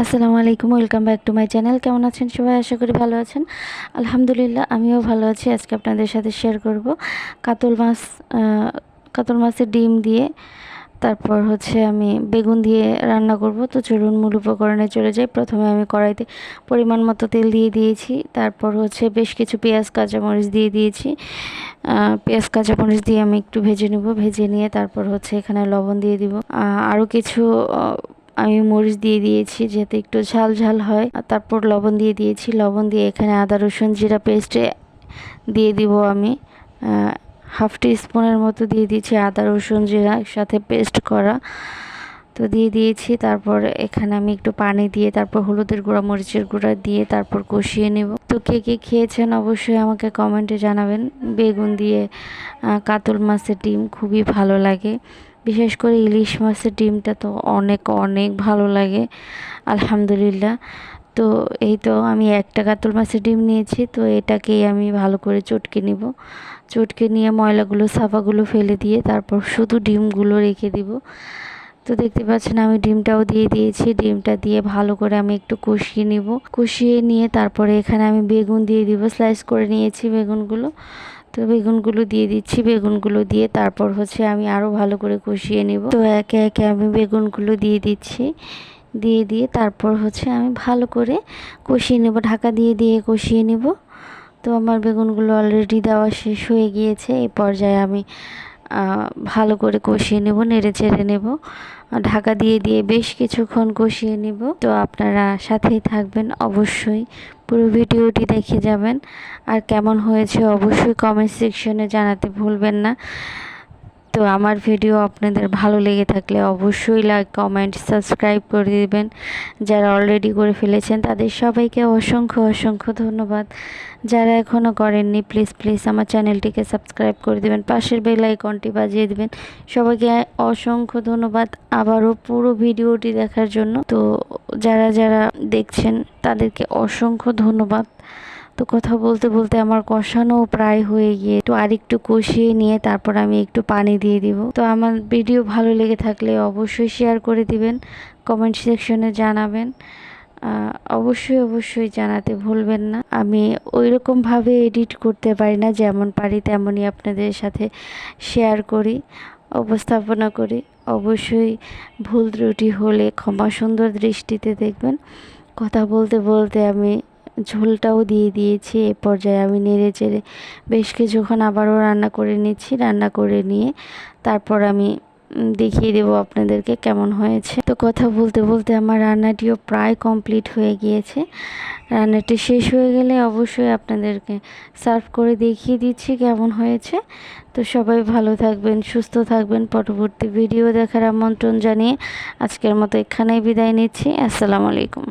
আসসালামু আলাইকুম, welcome back to my channel. কেমন আছেন সবাই? আশা করি ভালো আছেন। আলহামদুলিল্লাহ, আমিও ভালো আছি। আজকে আপনাদের সাথে শেয়ার করব কাতল মাছ কাতল মাছের ডিম দিয়ে। তারপর হচ্ছে আমি বেগুন দিয়ে রান্না করব। তো চলুন মূল উপকরণে চলে যাই। প্রথমে আমি কড়াইতে পরিমাণ মতো তেল দিয়ে দিয়েছি। তারপর হচ্ছে বেশ কিছু পেঁয়াজ কাঁচামরিচ দিয়ে দিয়েছি। পেঁয়াজ কাঁচামরিচ দিয়ে আমি একটু ভেজে নেব। ভেজে নিয়ে তারপর হচ্ছে এখানে লবণ দিয়ে দিব। আরও কিছু আমি মরিচ দিয়ে দিয়েছি যাতে একটু ঝাল ঝাল হয়। আর তারপর লবণ দিয়ে দিয়েছি। লবণ দিয়ে এখানে আদা, রসুন, জিরা পেস্টে দিয়ে দিব আমি। হাফ টি স্পুনের মতো দিয়ে দিয়েছি আদা, রসুন, জিরা সাথে পেস্ট করা। তো দিয়ে দিয়েছি। তারপর এখানে আমি একটু পানি দিয়ে তারপর হলুদের গুঁড়া, মরিচের গুঁড়া দিয়ে তারপর কষিয়ে নেব। তো কে কে খেয়েছেন অবশ্যই আমাকে কমেন্টে জানাবেন। বেগুন দিয়ে কাতল মাছের ডিম খুবই ভালো লাগে। বিশেষ করে ইলিশ মাছের ডিমটা তো অনেক অনেক ভালো লাগে, আলহামদুলিল্লাহ। তো এই তো আমি একটা কাতল মাছের ডিম নিয়েছি, তো এটাকেই আমি ভালো করে চটকে নিব। চটকে নিয়ে ময়লাগুলো সাফাগুলো ফেলে দিয়ে তারপর শুধু ডিমগুলো রেখে দিব। তো দেখতে পাচ্ছেন আমি ডিমটাও দিয়ে দিয়েছি, ডিমটা দিয়ে ভালো করে আমি একটু কষিয়ে নিব। কষিয়ে নিয়ে তারপরে এখানে আমি বেগুন দিয়ে দিব, স্লাইস করে নিয়েছি বেগুনগুলো। তো বেগুনগুলো দিয়ে দিচ্ছি, বেগুনগুলো দিয়ে তারপর হচ্ছে আমি আরও ভালো করে কষিয়ে নেব। তো একে একে আমি বেগুনগুলো দিয়ে দিচ্ছি, দিয়ে দিয়ে তারপর হচ্ছে আমি ভালো করে কষিয়ে নেব, ঢাকা দিয়ে দিয়ে কষিয়ে নেব। তো আমার বেগুনগুলো অলরেডি দেওয়া শেষ হয়ে গিয়েছে, এই পর্যায়ে আমি ভালো করে কষিয়ে নেব, নেড়ে চেড়ে নেব। ঢাকা দিয়ে দিয়ে বেশ কিছুক্ষণ কষিয়ে নেব। তো আপনারা সাথেই থাকবেন অবশ্যই। পুরো ভিডিওটি দেখে যাবেন। আর কেমন হয়েছে অবশ্যই কমেন্ট সেকশনে জানাতে ভুলবেন না। তো আমার ভিডিও আপনাদের ভালো লেগে থাকলে অবশ্যই লাইক কমেন্ট সাবস্ক্রাইব করে দিবেন। যারা অলরেডি করে ফেলেছেন, তাদের সবাইকে অসংখ্য অসংখ্য ধন্যবাদ। যারা এখনও করেননি প্লিজ প্লিজ আমার চ্যানেলটিকে সাবস্ক্রাইব করে দেবেন। পাশের বেল আইকনটি বাজিয়ে দিবেন। সবাইকে অসংখ্য ধন্যবাদ আবারও পুরো ভিডিওটি দেখার জন্য। তো যারা যারা দেখছেন, তাদেরকে অসংখ্য ধন্যবাদ। তো কথা বলতে বলতে আমার কষানো প্রায় হয়ে গিয়ে তো আরেকটু কষিয়ে নিয়ে তারপর আমি একটু পানি দিয়ে দিব। তো আমার ভিডিও ভালো লেগে থাকলে অবশ্যই শেয়ার করে দিবেন কমেন্ট সেকশনে জানাবেন। অবশ্যই অবশ্যই জানাতে ভুলবেন না। আমি ওই রকমভাবে এডিট করতে পারি না, যেমন পারি তেমনই আপনাদের সাথে শেয়ার করি, উপস্থাপনা করি। অবশ্যই ভুল ত্রুটি হলে ক্ষমা সুন্দর দৃষ্টিতে দেখবেন। কথা বলতে বলতে আমি ঝোলটাও দিয়ে দিয়েছি, এ পর্যায়ে আমি নেড়ে চেড়ে বেশ কিছুক্ষণ আবারও রান্না করে নিচ্ছি, রান্না করে নিয়ে তারপর আমি দেখিয়ে দেবো আপনাদেরকে কেমন হয়েছে। তো কথা বলতে বলতে আমার রান্নাটিও প্রায় কমপ্লিট হয়ে গিয়েছে। রান্নাটি শেষ হয়ে গেলে অবশ্যই আপনাদেরকে সার্ভ করে দেখিয়ে দিচ্ছি কেমন হয়েছে। তো সবাই ভালো থাকবেন, সুস্থ থাকবেন। পরবর্তী ভিডিও দেখার আমন্ত্রণ জানিয়ে আজকের মতো এখানেই বিদায় নিচ্ছি। আসসালামু আলাইকুম।